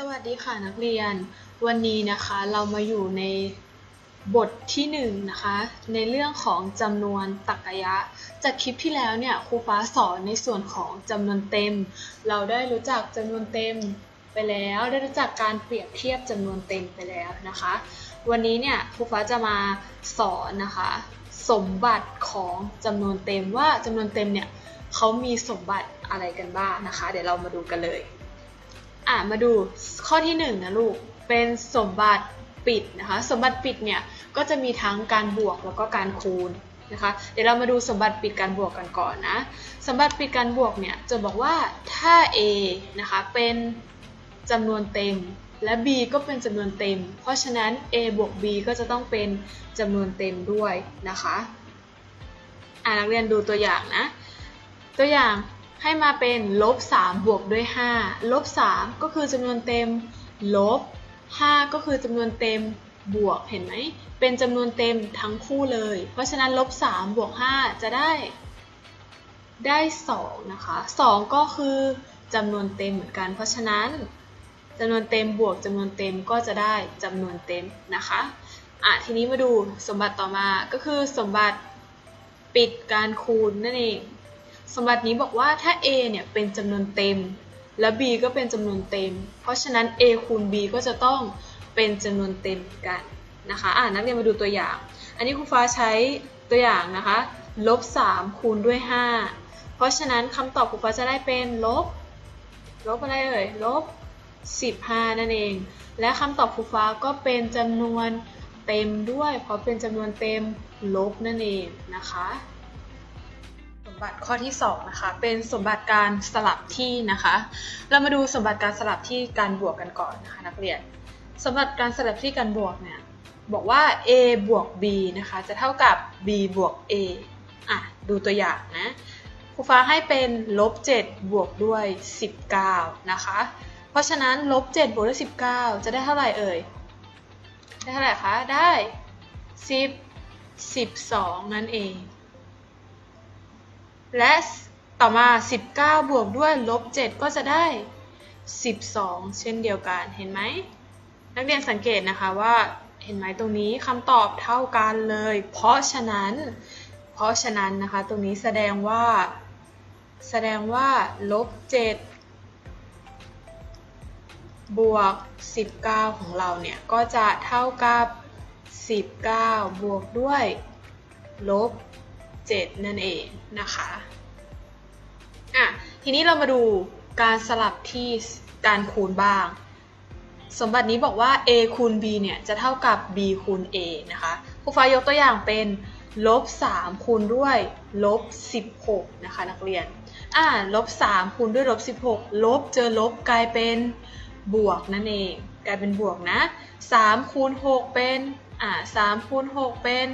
สวัสดีค่ะนักเรียน วันนี้นะคะเรามาอยู่ในบทที่หนึ่งนะคะในเรื่องของจำนวนตรรกะ จากคลิปที่แล้วเนี่ยครูฟ้าสอนในส่วนของจำนวนเต็ม เราได้รู้จักจำนวนเต็มไปแล้วได้รู้จักการเปรียบเทียบจำนวนเต็มไปแล้วนะคะ วันนี้เนี่ยครูฟ้าจะมาสอนนะคะสมบัติของจำนวนเต็มว่าจำนวนเต็มเนี่ยเขามีสมบัติอะไรกันบ้างนะคะ เดี๋ยวเรามาดูกันเลย อะมาดูข้อที่หนึ่งนะลูก เป็นสมบัติปิดนะคะ สมบัติปิดเนี่ยก็จะมีทั้งการบวกแล้วก็การคูณนะคะ เดี๋ยวเรามาดูสมบัติปิดการบวกกันก่อนนะ สมบัติปิดการบวกเนี่ยจะบอกว่าถ้า a นะคะเป็นจำนวนเต็มและ b ก็เป็นจำนวนเต็ม เพราะฉะนั้น a บวก b ก็จะต้องเป็นจำนวนเต็มด้วยนะคะ อ่านักเรียนดูตัวอย่างนะ ตัวอย่าง ให้มาเป็นลบ3บวกด้วย5ลบ3ก็คือจำนวนเต็มลบ 5 ก็คือจำนวนเต็มบวกเห็นไหม เป็นจำนวนเต็มทั้งคู่เลย เพราะฉะนั้นลบ3บวก5จะได้ได้2นะคะ2ก็คือจำนวนเต็มเหมือนกัน เพราะฉะนั้นจำนวนเต็มบวกจำนวนเต็มก็จะได้จำนวนเต็มนะคะอะทีนี้มาดูสมบัติต่อมาก็คือสมบัติปิดการคูณนั่นเอง สมบัตินี้บอกว่าถ้า a เนี่ยเป็นจำนวนเต็ม และ b ก็เป็นจำนวนเต็ม เพราะฉะนั้น a คูณ b ก็จะต้องเป็นจำนวนเต็มกันนะคะอ่านักเรียนมาดูตัวอย่าง อันนี้ครูฟ้าใช้ตัวอย่างนะคะลบ3คูณด้วย 5 เพราะฉะนั้นคำตอบครูฟ้าจะได้เป็นลบลบอะไรเอ่ยลบ15 นั่นเอง และคำตอบครูฟ้าก็เป็นจำนวนเต็มด้วย เพราะเป็นจำนวนเต็มลบนั่นเองนะคะ บัติข้อที่2นะคะเป็นสมบัติการสลับที่นะคะ เรามาดูสมบัติการสลับที่การบวกกันก่อนนะคะนักเรียน สมบัติการสลับที่การบวกเนี่ยบอกว่า a บวก b นะคะจะเท่ากับ b บวก a อะดูตัวอย่างนะครูฟ้าให้เป็นลบ7บวกด้วย 19 นะคะ เพราะฉะนั้นลบ7บวกด้วย 19 จะได้เท่าไหร่เอ่ย ได้เท่าไหร่คะ ได้ 10 12 นั่นเอง และต่อมา 19 บวกด้วยลบ 7 ก็จะได้ 12 เช่นเดียวกัน เห็นไหม นักเรียนสังเกตนะคะว่า เห็นไหมตรงนี้คำตอบเท่ากันเลย เพราะฉะนั้น เพราะฉะนั้นนะคะ ตรงนี้แสดงว่า แสดงว่าลบ 7 บวก 19 ของเราเนี่ย ก็จะเท่ากับ 19 บวกด้วยลบ 7 นั่นเองนะคะอะทีนี้เรามาดูการสลับที่การคูณบ้าง สมบัตินี้บอกว่า a คูณ b เนี่ยจะเท่ากับ b คูณ a นะคะครูฟ้ายกตัวอย่างเป็นลบ3คูณด้วยลบ16นะคะนักเรียนอ่าลบ3คูณด้วยลบ16 ลบเจอลบกลายเป็นบวกนั่นเอง กลายเป็นบวกนะ3คูณ6เป็นอ่า3คูณ6เป็น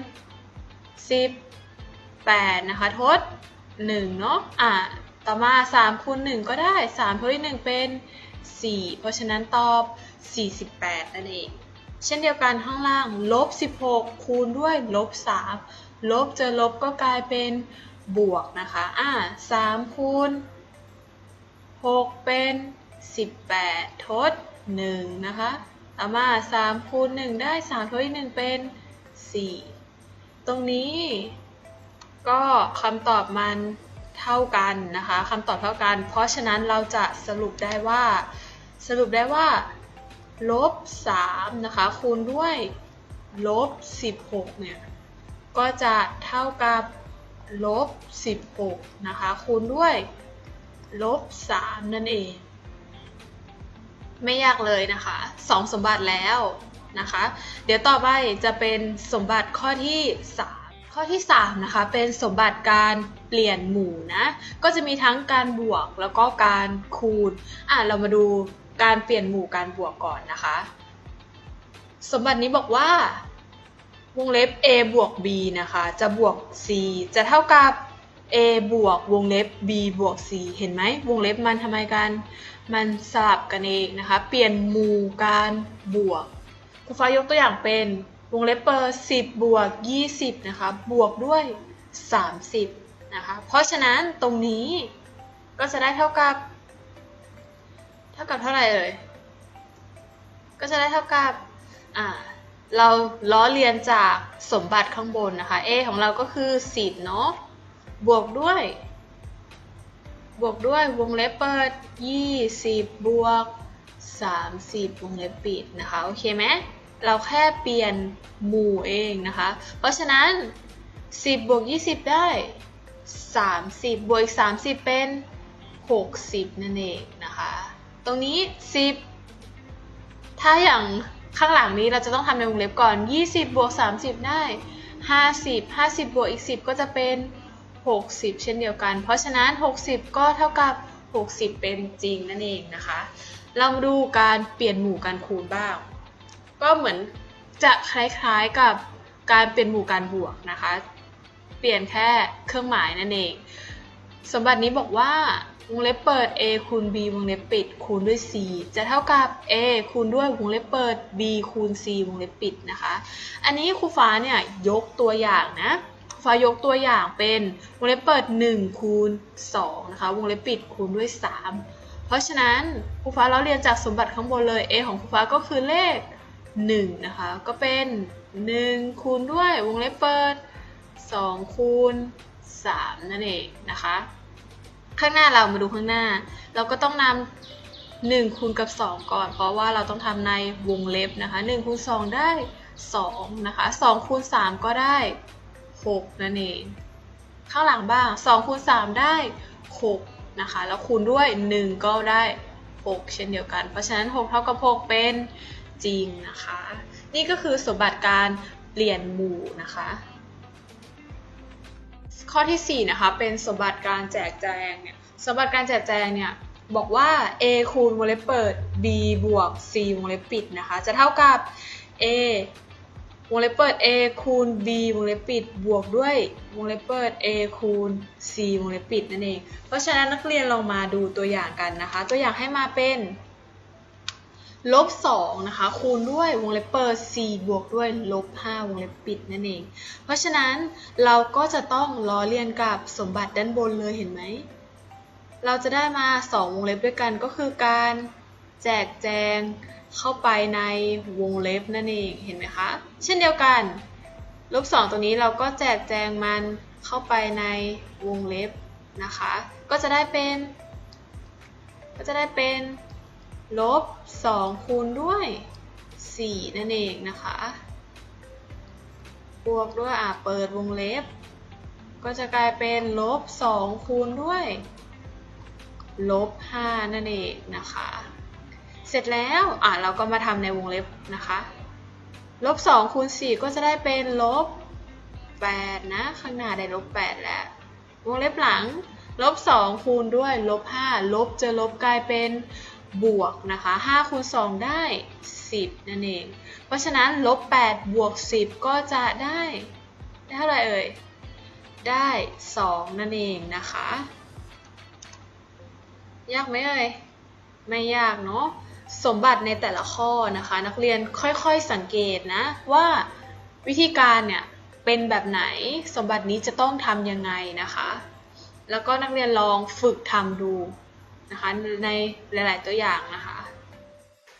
10 8 นะคะ ทด 1 เนาะอะต่อมา 3 คูณ 1 ก็ได้ 3ทดด้วย1เป็น 4 เพราะฉะนั้นตอบ 48 นั่นเอง เช่นเดียวกันข้างล่าง ลบ 16 คูณด้วยลบ 3 ลบเจอลบก็กลายเป็นบวกนะคะ อะ3คูณ 6 เป็น 18 ทด 1 นะคะ ต่อมา 3 คูณ 1 ได้ 3 ทดด้วย1เป็น 4 ตรงนี้ ก็คำตอบมันเท่ากันนะคะคำตอบเท่ากัน เพราะฉะนั้นเราจะสรุปได้ว่า สรุปได้ว่าลบ3นะคะคูณด้วยลบ16เนี่ยก็จะเท่ากับลบ16นะคะคูณด้วยลบ3นั่นเอง ไม่ยากเลยนะคะสองสมบัติแล้วนะคะ เดี๋ยวต่อไปจะเป็นสมบัติข้อที่ 3 ข้อที่3นะคะเป็นสมบัติการเปลี่ยนหมู่นะก็จะมีทั้งการบวกแล้วก็การคูณอะเรามาดูการเปลี่ยนหมู่การบวกก่อนนะคะ สมบัตินี้บอกว่าวงเล็บ a บวก b นะคะจะบวก c จะเท่ากับ a บวกวงเล็บ b บวก c เห็นไหมวงเล็บมันทำไมกัน มันสลับกันเองนะคะ เปลี่ยนหมู่การบวกครูฟ้ายกตัวอย่างเป็น วงเล็บเปิด10 บวก 20 นะคะ บวกด้วย 30 นะคะ เพราะฉะนั้นตรงนี้ก็จะได้เท่ากับ เท่ากับเท่าไหร่เอ่ย ก็จะได้เท่ากับ อ่า เราล้อเลียนจากสมบัติข้างบนนะคะ a ของเราก็คือ 10 เนาะ บวกด้วย บวกด้วยวงเล็บเปิด 20 บวก 30 วงเล็บปิดนะคะ โอเคไหม เราแค่เปลี่ยนหมู่เองนะคะ เพราะฉะนั้น 10บวก20 ได้ 30 บวกอีก 30 เป็น 60 นั่นเองนะคะ ตรงนี้ 10 ถ้าอย่างข้างหลังนี้เราจะต้องทำในวงเล็บก่อน 20 บวก 30 ได้ 50 50 บวกอีก 10 ก็จะเป็น 60 เช่นเดียวกัน เพราะฉะนั้น 60 ก็เท่ากับ 60 เป็นจริงนั่นเองนะคะ เรามาดูการเปลี่ยนหมู่การคูณบ้าง ก็เหมือนจะคล้ายๆกับการเปลี่ยนหมู่การบวกนะคะ เปลี่ยนแค่เครื่องหมายนั่นเอง สมบัตินี้บอกว่าวงเล็บเปิด a คูณ b วงเล็บปิด คูณด้วย c จะเท่ากับ a คูณด้วยวงเล็บเปิด b คูณ c วงเล็บปิดนะคะ อันนี้ครูฟ้าเนี่ยยกตัวอย่างนะครูฟ้ายกตัวอย่างเป็นวงเล็บเปิด 1 คูณ2นะคะ วงเล็บปิดคูณด้วย 3 เพราะฉะนั้นครูฟ้าเราเรียนจากสมบัติข้างบนเลย a ของครูฟ้าก็คือเลข 1 นะคะ ก็เป็น 1 คูณด้วยวงเล็บเปิด 2 คูณ 3 นั่นเองนะคะ ข้างหน้าเรามาดูข้างหน้า เราก็ต้องนำ1คูณกับ 2 ก่อน เพราะว่าเราต้องทำในวงเล็บนะคะ1คูณ2 ได้2นะคะ2คูณ3 ก็ได้ 6 นั่นเอง ข้างหลังบ้าง2คูณ3 ได้ 6 นะคะ แล้วคูณด้วย 1 ก็ได้ 6 เช่นเดียวกัน เพราะฉะนั้น 6 เท่ากับ 6 เป็น จริงนะคะ นี่ก็คือสมบัติการเปลี่ยนหมู่นะคะ ข้อที่4นะคะเป็นสมบัติการแจกแจงเนี่ยสมบัติการแจกแจงเนี่ยบอกว่า a คูณวงเล็บเปิด b บวก c วงเล็บปิดนะคะ จะเท่ากับ a วงเล็บเปิด a คูณ b วงเล็บปิด บวกด้วยวงเล็บเปิด a คูณ c วงเล็บปิดนั่นเอง เพราะฉะนั้นนักเรียนลองมาดูตัวอย่างกันนะคะ ตัวอย่างให้มาเป็น ลบ2นะคะคูณด้วยวงเล็บเปิด4บวกด้วยลบ5วงเล็บปิดนั่นเอง เพราะฉะนั้นเราก็จะต้องล้อเลียนกับสมบัติด้านบนเลยเห็นไหม เราจะได้มา 2 วงเล็บด้วยกันก็คือการแจกแจงเข้าไปในวงเล็บนั่นเองเห็นไหมคะ เช่นเดียวกันลบ2ตัวนี้เราก็แจกแจงมันเข้าไปในวงเล็บนะคะ ก็จะได้เป็น ก็จะได้เป็น ลบ 2 คูณด้วย 4 นั่นเองนะคะ บวกด้วยอะเปิดวงเล็บ ก็จะกลายเป็นลบ 2 คูณด้วย ลบ 5 นั่นเองนะคะ เสร็จแล้วอะเราก็มาทำในวงเล็บนะคะ ลบ 2 คูณ 4 ก็จะได้เป็นลบ 8 นะ ข้างหน้าได้ลบ 8 แล้ว วงเล็บหลังลบ 2 คูณด้วยลบ 5 ลบจอลบกลายเป็น บวกนะคะ5คูณ2ได้ 10 นั่นเอง เพราะฉะนั้นลบ8บวก 10 ก็จะได้ได้เท่าไหร่เอ่ย ได้ 2 นั่นเองนะคะ ยากไหมเอ่ย ไม่ยากเนาะ สมบัติในแต่ละข้อนะคะ นักเรียนค่อยๆสังเกตนะ ว่าวิธีการเนี่ยเป็นแบบไหนสมบัตินี้จะต้องทำยังไงนะคะ แล้วก็นักเรียนลองฝึกทำดู นะคะในหลาย ๆ ตัวอย่างนะคะ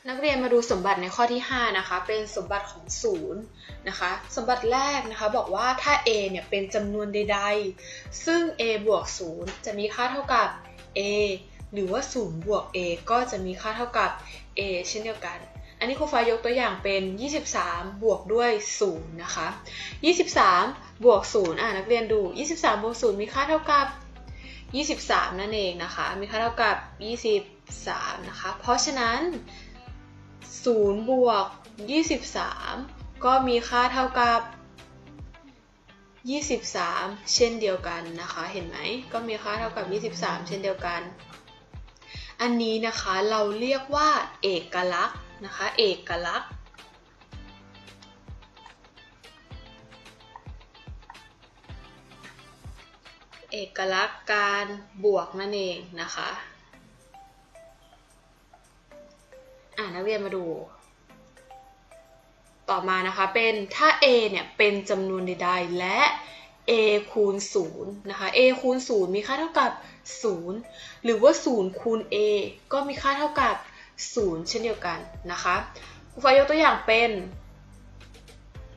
นักเรียนมาดูสมบัติในข้อที่ 5 นะคะ เป็นสมบัติของศูนย์นะคะ สมบัติแรกนะคะบอกว่าถ้า a เนี่ยเป็นจำนวนใด ๆ ซึ่ง a บวก0จะมีค่าเท่ากับ a หรือว่า0บวก a ก็จะมีค่าเท่ากับ a เช่นเดียวกัน อันนี้ครูฟ้ายกตัวอย่างเป็น 23 บวกด้วย0นะคะ 23 บวก0อ่านักเรียนดู 23 บวก0มีค่าเท่ากับ 23 นั่นเองนะคะ มีค่าเท่ากับ 23 นะคะ เพราะฉะนั้น 0 บวก 23 ก็มีค่าเท่ากับ 23 เช่นเดียวกันนะคะ เห็นไหม ก็มีค่าเท่ากับ 23 เช่นเดียวกัน อันนี้นะคะเราเรียกว่าเอกลักษณ์นะคะ เอกลักษณ์ เอกลักษณ์การบวกนั่นเองนะคะอ่านักเรียนมาดู ต่อมานะคะเป็นถ้า a เนี่ยเป็นจำนวนใดๆและ a คูณ0นะคะ a คูณ0มีค่าเท่ากับ 0 หรือว่า 0 คูณ a ก็มีค่าเท่ากับ 0 เช่นเดียวกันนะคะครูฟ้ายกตัวอย่างเป็น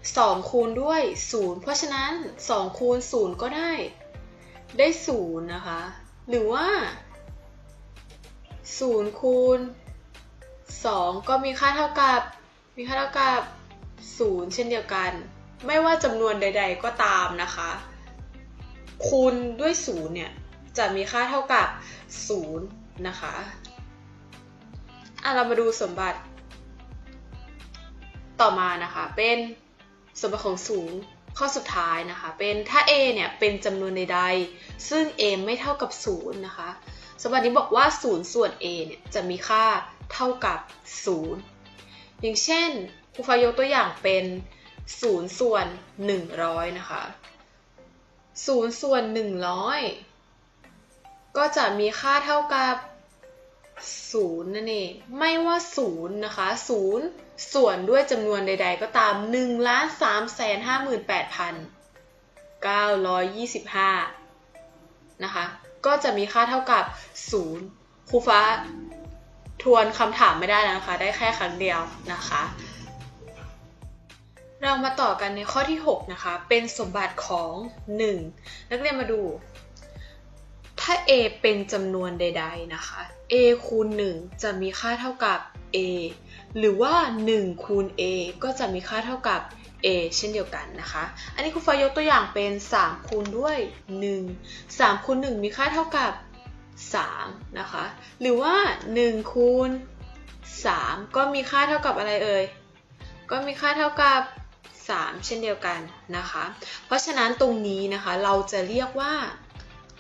2 คูณด้วย 0 เพราะฉะนั้น 2 คูณ 0 ก็ได้ ได้0นย์นะคะ หรือว่า0คูณ2ก็มีค่าเท่ากับมีค่าเท่ากับ0เช่นเดียวกัน ไม่ว่าจำนวนใด ๆ ก็ตามนะคะ คูณด้วย0เนี่ยจะมีค่าเท่ากับ0นะคะอะเรามาดูสมบัติต่อมานะคะ เป็นสมบัติของสูง ข้อสุดท้ายนะคะเป็นถ้า a เนี่ยเป็นจำนวนใดๆ ซึ่ง a ไม่เท่ากับ 0 นะคะสมบัตินี้บอกว่า 0 ส่วน a เนี่ยจะมีค่าเท่ากับ 0 อย่างเช่นครูฟายกตัวอย่างเป็น 0 ส่วน 100 นะคะ 0 ส่วน 100 ก็จะมีค่าเท่ากับ 0นั่นเอง ไม่ว่า0นย์นะคะ0ส่วนด้วยจำนวนใด ๆ ก็ตาม1 3 5 8 925นะคะ ก็จะมีค่าเท่ากับ0ครูฟ้าทวนคำถามไม่ได้แล้วนะคะ ได้แค่ครั้งเดียวนะคะ เรามาต่อกันในข้อที่ 6 นะคะ เป็นสมบัติของ 1 นักเรียนมาดู ถ้า a เป็นจำนวนใด ๆ นะคะ a คูณ 1 จะมีค่าเท่ากับ a หรือว่า 1 คูณ a ก็จะมีค่าเท่ากับ a เช่นเดียวกันนะคะ อันนี้ครูฟ้ายกตัวอย่างเป็น 3 คูณด้วย 1 3คูณ 1 มีค่าเท่ากับ 3 นะคะ หรือว่า 1 คูณ 3 ก็มีค่าเท่ากับอะไรเอ่ย ก็มีค่าเท่ากับ 3 เช่นเดียวกันนะคะ เพราะฉะนั้นตรงนี้นะคะเราจะเรียกว่า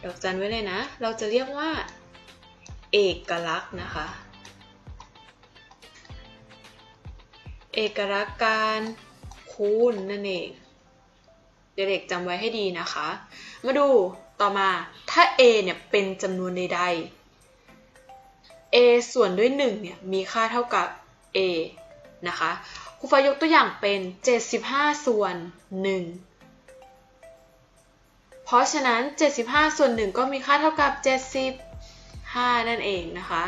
ดอกจันไว้เลยนะ เราจะเรียกว่า เอกลักษณ์นะคะ เอกลักษณ์การคูณนั่นเองเด็กๆจำไว้ให้ดีนะคะ มาดูต่อมาถ้า a เนี่ยเป็นจำนวนใดๆ a ส่วนด้วย1เนี่ยมีค่าเท่ากับ a นะคะครูฟ้ายกตัวอย่างเป็น 75 ส่วน 1 เพราะฉะนั้น 75 ส่วน 1 ก็มีค่าเท่ากับ 75 นั่นเองนะคะ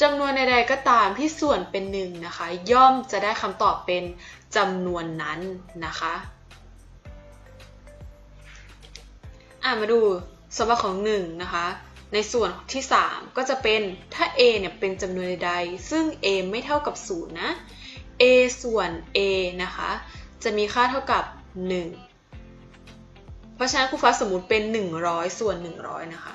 จำนวนใดๆก็ตามที่ส่วนเป็น1นะคะ ย่อมจะได้คำตอบเป็นจำนวนนั้นนะคะอะมาดูสมบัติของ1นะคะ ในส่วนที่ 3 ก็จะเป็นถ้า a เนี่ยเป็นจำนวนใดๆซึ่ง a ไม่เท่ากับ0นะ a ส่วน a นะคะ จะมีค่าเท่ากับ 1 ราะฉะนั้นครูฟ้าสมมติเป็น 100 ส่วน 100 นะคะ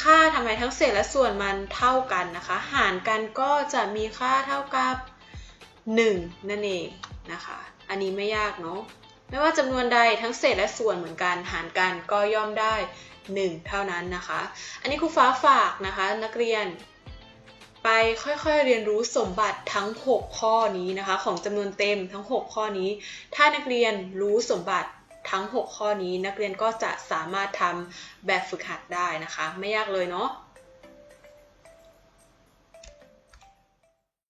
ค่าทำไมทั้งเศษและส่วนมันเท่ากันนะคะ หารกันก็จะมีค่าเท่ากับ 1 นั่นเองนะคะ อันนี้ไม่ยากเนาะ ไม่ว่าจำนวนใดทั้งเศษและส่วนเหมือนกัน หารกันก็ย่อมได้ 1 เท่านั้นนะคะ อันนี้ครูฟ้าฝากนะคะ นักเรียนไปค่อยๆเรียนรู้สมบัติทั้ง 6 ข้อนี้นะคะ ของจำนวนเต็มทั้ง 6 ข้อนี้ ถ้านักเรียนรู้สมบัติ ทั้ง 6 ข้อนี้นักเรียนก็จะสามารถทำแบบฝึกหัดได้นะคะ ไม่ยากเลยเนาะ